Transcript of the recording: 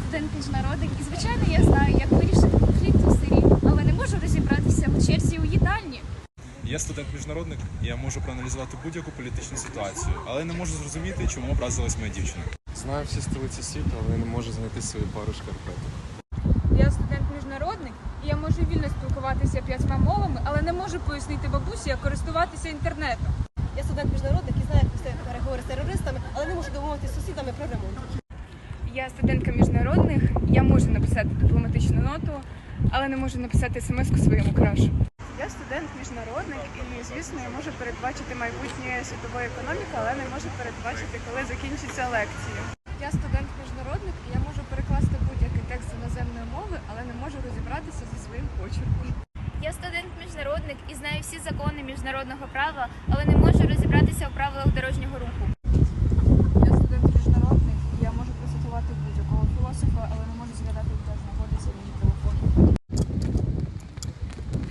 студент міжнародник, і звичайно я знаю, як вирішити конфлікт у селі, але не можу розібратися у черзі у їдальні. Я студент-міжнародник, і я можу проаналізувати будь-яку політичну ситуацію, але не можу зрозуміти, чому образилась моя дівчина. Знаю всі столиці світу, але не можу знайти свою пару шкарпеток. Я студент-міжнародник, і я можу вільно спілкуватися п'ятьма мовами, але не можу пояснити бабусі, як користуватися інтернетом. Я студент міжнародник і знаю, як вести переговори з терористами, але не можу домовитися з сусідами про ремонт. Я студентка міжнародних, я можу написати дипломатичну ноту, але не можу написати смс-ку своєму крашу. Я студент міжнародних і, звісно, я можу передбачити майбутнє світової економіки, але не можу передбачити, коли закінчиться лекція. Я студент міжнародних і я можу перекласти будь-який текст іноземної мови, але не можу розібратися зі своїм почерком. Я студент міжнародник і знаю всі закони міжнародного права, але не можу розібратися у правилах